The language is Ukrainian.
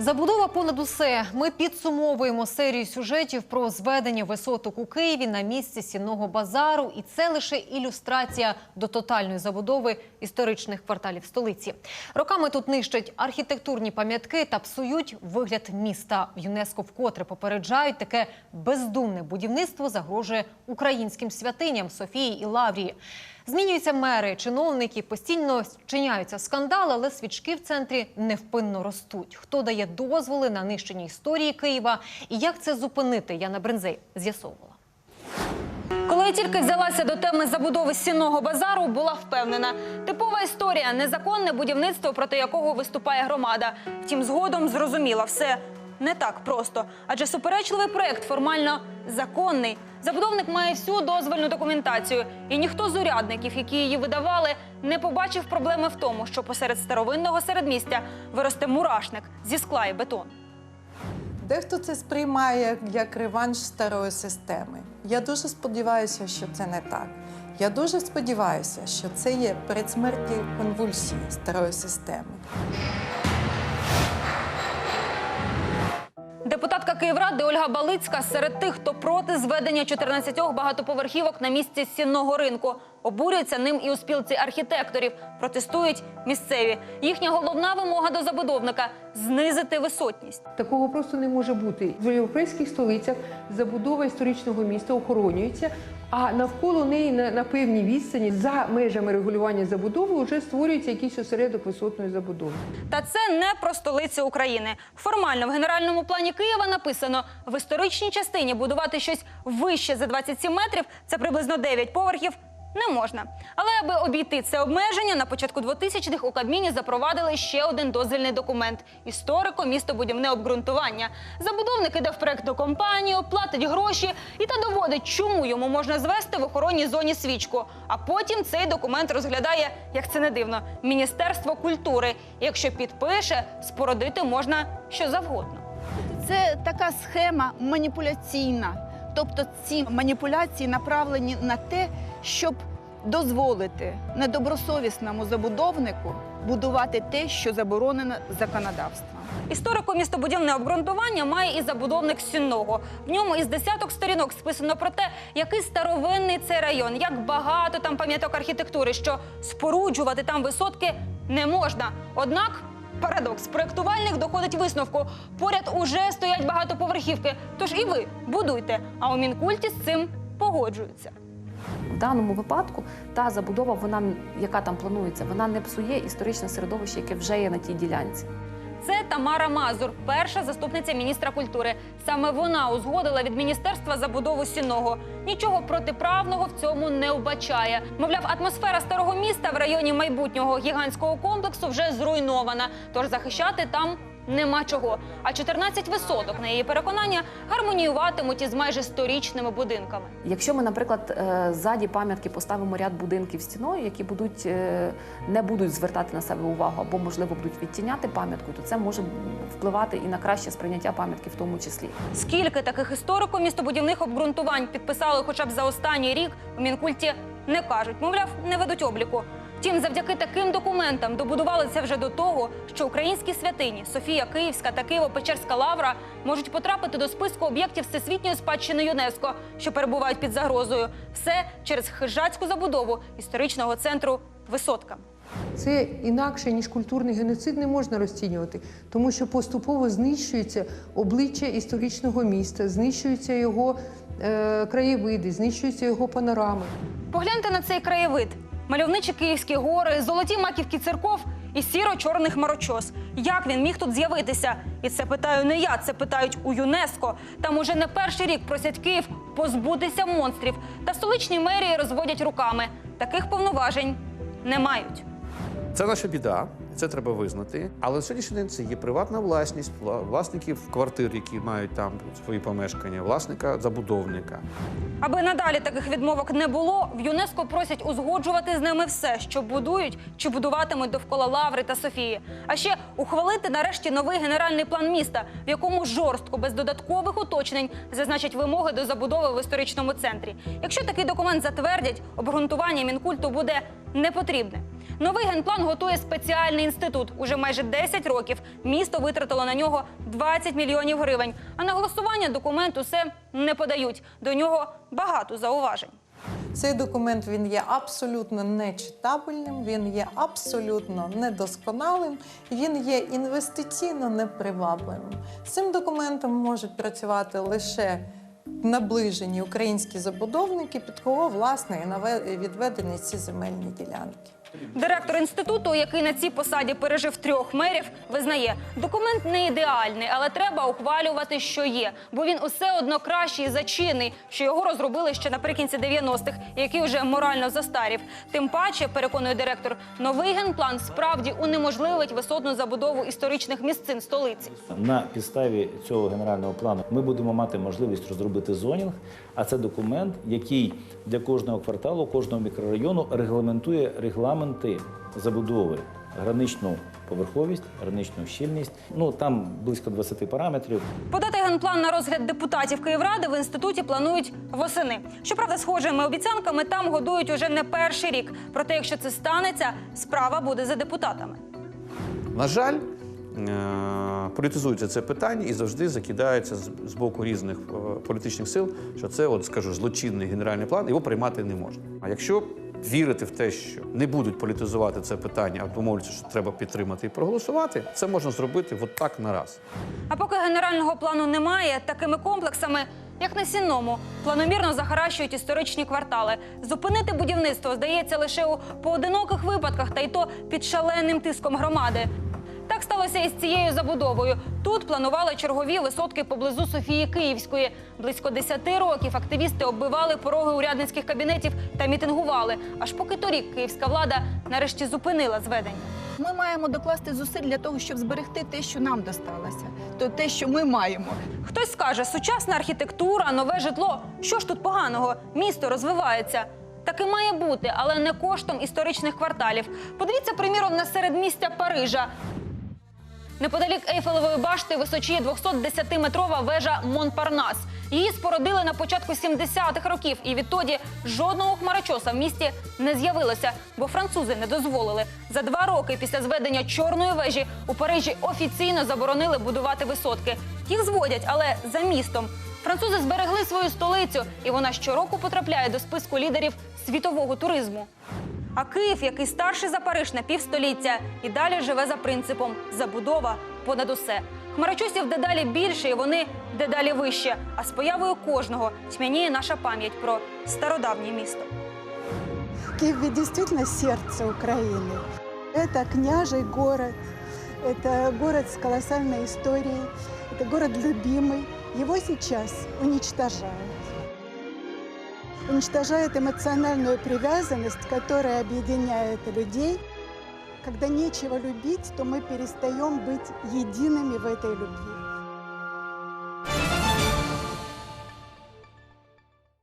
Забудова понад усе. Ми підсумовуємо серію сюжетів про зведення висоток у Києві на місці сінного базару, і це лише ілюстрація до тотальної забудови історичних кварталів столиці. Роками тут нищать архітектурні пам'ятки та псують вигляд міста. В ЮНЕСКО вкотре попереджають таке бездумне будівництво загрожує українським святиням Софії і Лаврії. Змінюються мери, чиновники, постійно вчиняються скандали, але свічки в центрі невпинно ростуть. Хто дає дозволи на нищення історії Києва і як це зупинити? Яна Брензей з'ясовувала. Коли я тільки взялася до теми забудови сінного базару, була впевнена. Типова історія незаконне будівництво, проти якого виступає громада. Втім, згодом зрозуміла все не так просто. Адже суперечливий проект формально законний. Забудовник має всю дозвольну документацію, і ніхто з урядників, які її видавали, не побачив проблеми в тому, що посеред старовинного середмістя виросте мурашник зі скла і бетону. Дехто це сприймає як реванш старої системи. Я дуже сподіваюся, що це не так. Я дуже сподіваюся, що це є передсмертні конвульсії старої системи. Депутатка Київради Ольга Балицька серед тих, хто проти зведення 14 багатоповерхівок на місці сінного ринку. Обурюються ним і у спілці архітекторів. Протестують місцеві. Їхня головна вимога до забудовника знизити висотність. Такого просто не може бути. В європейських столицях забудова історичного міста охоронюється, а навколо неї на, на певній відстані за межами регулювання забудови вже створюється якийсь осередок висотної забудови. Та це не про столицю України. Формально в генеральному плані Києва написано в історичній частині будувати щось вище за 27 метрів. Це приблизно 9 поверхів. Не можна. Але аби обійти це обмеження, на початку 2000-х у Кабміні запровадили ще один дозвільний документ історико-містобудівне обґрунтування. Забудовник іде в проектну компанію, платить гроші і та доводить, чому йому можна звести в охоронній зоні свічку. А потім цей документ розглядає, як це не дивно, Міністерство культури. Якщо підпише, спородити можна що завгодно. Це така схема маніпуляційна. Тобто ці маніпуляції направлені на те, щоб дозволити недобросовісному забудовнику будувати те, що заборонено законодавством. Історико-містобудівне обґрунтування має і забудовник Сінного. В ньому із десяток сторінок списано про те, який старовинний цей район, як багато там пам'яток архітектури, що споруджувати там висотки не можна. Однак. Парадокс проєктувальник доходить висновку. Поряд уже стоять багатоповерхівки. Тож і ви будуйте. А у мінкульті з цим погоджуються. В даному випадку та забудова, яка там планується, вона не псує історичне середовище, яке вже є на тій ділянці. Це Тамара Мазур, перша заступниця міністра культури. Саме вона узгодила від міністерства забудову сіного. Нічого протиправного в цьому не вбачає. Мовляв, атмосфера старого міста в районі майбутнього гігантського комплексу вже зруйнована. Тож захищати там. Нема чого. А 14 висоток, на її переконання, гармоніюватимуть із майже сторічними будинками. Якщо ми, наприклад, е, ззаді пам'ятки поставимо ряд будинків стіною, які будуть е, не будуть звертати на себе увагу або можливо будуть відтіняти пам'ятку, то це може впливати і на краще сприйняття пам'ятки в тому числі. Скільки таких історико-містобудівних обґрунтувань підписали хоча б за останній рік у Мінкульті не кажуть. Мовляв, не ведуть обліку. Втім, завдяки таким документам добудували це вже до того, що українські святині Софія Київська та Києво-Печерська лавра можуть потрапити до списку об'єктів всесвітньої спадщини ЮНЕСКО, що перебувають під загрозою. Все через хижацьку забудову історичного центру Висотка. Це інакше ніж культурний геноцид не можна розцінювати, тому що поступово знищується обличчя історичного міста, знищуються його е, краєвиди, знищуються його панорами. Погляньте на цей краєвид. Мальовничі київські гори, золоті маківки церков і сіро-чорний хмарочос. Як він міг тут з'явитися? І це питаю не я, це питають у ЮНЕСКО. Там уже не перший рік просять Київ позбутися монстрів. Та в столичній мерії розводять руками. Таких повноважень не мають. Це наша біда, це треба визнати. Але на сьогоднішній день це є приватна власність власників квартир, які мають там свої помешкання, власника забудовника. Аби надалі таких відмовок не було, в ЮНЕСКО просять узгоджувати з ними все, що будують чи будуватимуть довкола Лаври та Софії. А ще ухвалити нарешті новий генеральний план міста, в якому жорстко, без додаткових уточнень, зазначать вимоги до забудови в історичному центрі. Якщо такий документ затвердять, обґрунтування мінкульту буде не потрібне. Новий генплан готує спеціальний інститут. Уже майже 10 років місто витратило на нього 20 мільйонів гривень. А на голосування документ усе не подають. До нього багато зауважень. Цей документ він є абсолютно нечитабельним, він є абсолютно недосконалим, він є інвестиційно непривабливим. З цим документом можуть працювати лише наближені українські забудовники, під кого власне і відведені ці земельні ділянки. Директор інституту, який на цій посаді пережив трьох мерів, визнає, документ не ідеальний, але треба ухвалювати, що є, бо він усе одно кращий за чинний, що його розробили ще наприкінці 90-х, який вже морально застарів. Тим паче, переконує директор, новий генплан справді унеможливить висотну забудову історичних місцин столиці. На підставі цього генерального плану ми будемо мати можливість розробити зонінг, а це документ, який для кожного кварталу, кожного мікрорайону регламентує регламенти забудови, граничну поверховість, граничну щільність. Ну там близько 20 параметрів. Подати генплан на розгляд депутатів Київради в інституті планують восени. Щоправда, схожими обіцянками там годують уже не перший рік. Проте, якщо це станеться, справа буде за депутатами. На жаль, е, політизується це питання і завжди закидається з з боку різних е, політичних сил, що це, от скажу, злочинний генеральний план, його приймати не можна. А якщо вірити в те, що не будуть політизувати це питання, а домовляться, що треба підтримати і проголосувати, це можна зробити от так на раз. А поки генерального плану немає, такими комплексами, як на сінному, планомірно захаращують історичні квартали. Зупинити будівництво здається лише у поодиноких випадках, та й то під шаленим тиском громади. Так сталося і з цією забудовою. Тут планували чергові висотки поблизу Софії Київської. Близько 10 років активісти оббивали пороги урядницьких кабінетів та мітингували. Аж поки торік київська влада нарешті зупинила зведення. Ми маємо докласти зусиль для того, щоб зберегти те, що нам досталося, то те, що ми маємо. Хтось скаже, сучасна архітектура, нове житло. Що ж тут поганого? Місто розвивається. Так і має бути, але не коштом історичних кварталів. Подивіться, приміром, на середмістя Парижа. Неподалік Ейфелевої башти височіє 210-метрова вежа Монпарнас. Її спородили на початку 70-х років, і відтоді жодного хмарочоса в місті не з'явилося, бо французи не дозволили. За два роки після зведення чорної вежі у Парижі офіційно заборонили будувати висотки. Їх зводять, але за містом. Французи зберегли свою столицю, і вона щороку потрапляє до списку лідерів світового туризму. А Київ, який старший за Париж на півстоліття, і далі живе за принципом забудова понад усе. Хмарочосів дедалі більше, і вони дедалі вище. А з появою кожного тьмяніє наша пам'ять про стародавнє місто. Киев ведь действительно сердце Украины. Это княжий город, это город с колоссальной историей, это город любимый. Его сейчас уничтожают. Уничтожают эмоциональную привязанность, которая объединяет людей. Когда нечего любить, то мы перестаем быть едиными в этой любви.